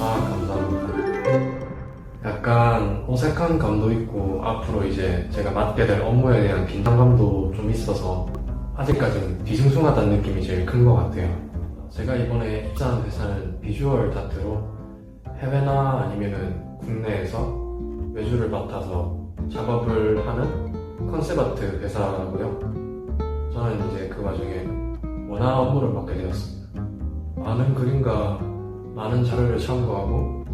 아, 감사합니다. 약간 어색한 감도 있고, 앞으로 이제 제가 맡게 될 업무에 대한 긴장감도 좀 있어서, 아직까지는 뒤숭숭하다는 느낌이 제일 큰 것 같아요. 제가 이번에 입사한 회사는 비주얼 다트로 해외나 아니면은 국내에서 외주를 맡아서 작업을 하는 컨셉 아트 회사고요. 저는 이제 그 와중에 원화 업무를 맡게 되었습니다. 많은 그림과 많은 자료를 참고하고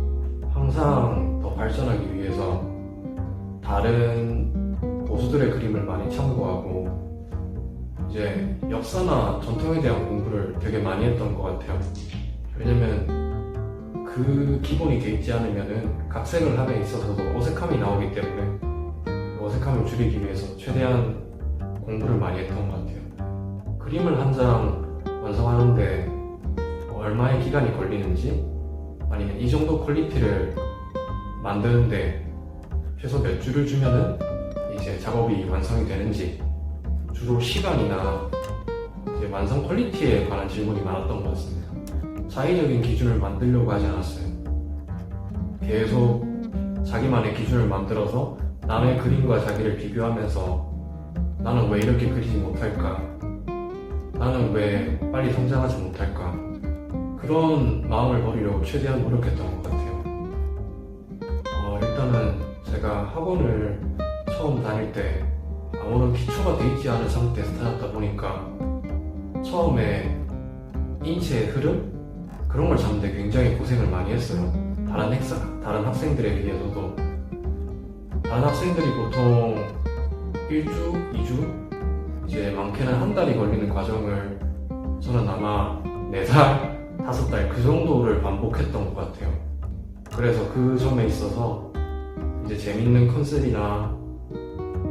항상 더 발전하기 위해서 다른 고수들의 그림을 많이 참고하고 이제 역사나 전통에 대한 공부를 되게 많이 했던 것 같아요. 왜냐면 그 기본이 돼 있지 않으면은 각색을 함에 있어서도 어색함이 나오기 때문에 그 어색함을 줄이기 위해서 최대한 공부를 많이 했던 것 같아요. 그림을 한 장 완성하는데 얼마의 기간이 걸리는지 아니면 이 정도 퀄리티를 만드는데 최소 몇 주를 주면은 이제 작업이 완성이 되는지 주로 시간이나 이제 완성 퀄리티에 관한 질문이 많았던 것 같습니다. 자의적인 기준을 만들려고 하지 않았어요. 계속 자기만의 기준을 만들어서 남의 그림과 자기를 비교하면서 나는 왜 이렇게 그리지 못할까? 나는 왜 빨리 성장하지 못할까? 그런 마음을 버리려고 최대한 노력했던 것 같아요. 어, 일단은 제가 학원을 처음 다닐 때 아무런 기초가 돼 있지 않은 상태에서 다녔다 보니까 처음에 인체의 흐름? 그런 걸 잡는데 굉장히 고생을 많이 했어요. 다른 학사, 다른 학생들에 비해서도 다른 학생들이 보통 1주, 2주 이제 많게는 한 달이 걸리는 과정을 저는 아마 4달, 5달 그 정도를 반복했던 것 같아요. 그래서 그 점에 있어서 이제 재밌는 컨셉이나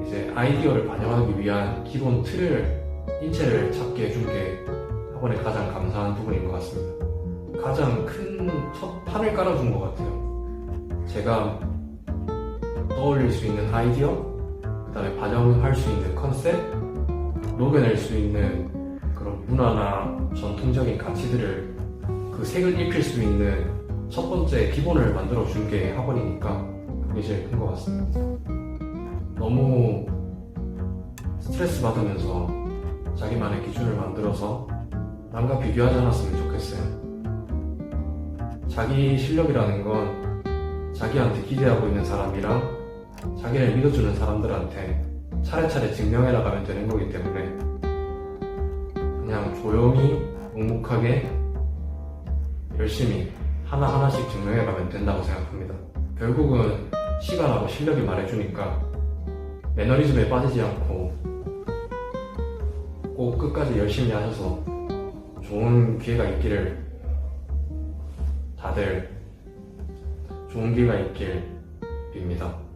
이제 아이디어를 반영하기 위한 기본 틀을 인체를 찾게 해준 게 학원에 가장 감사한 부분인 것 같습니다. 가장 큰 첫 판을 깔아준 것 같아요. 제가 떠올릴 수 있는 아이디어, 그 다음에 반영할 수 있는 컨셉, 녹여낼 수 있는 그런 문화나 전통적인 가치들을 그 색을 입힐 수 있는 첫 번째 기본을 만들어 준 게 학원이니까 그게 제일 큰 것 같습니다. 너무 스트레스 받으면서 자기만의 기준을 만들어서 남과 비교하지 않았으면 좋겠어요. 자기 실력이라는 건 자기한테 기대하고 있는 사람이랑 자기를 믿어주는 사람들한테 차례차례 증명해 나가면 되는 거기 때문에 그냥 조용히 묵묵하게 열심히 하나하나씩 증명해 가면 된다고 생각합니다. 결국은 시간하고 실력이 말해주니까 매너리즘에 빠지지 않고 꼭 끝까지 열심히 하셔서 좋은 기회가 있기를 다들 좋은 기회가 있길 빕니다.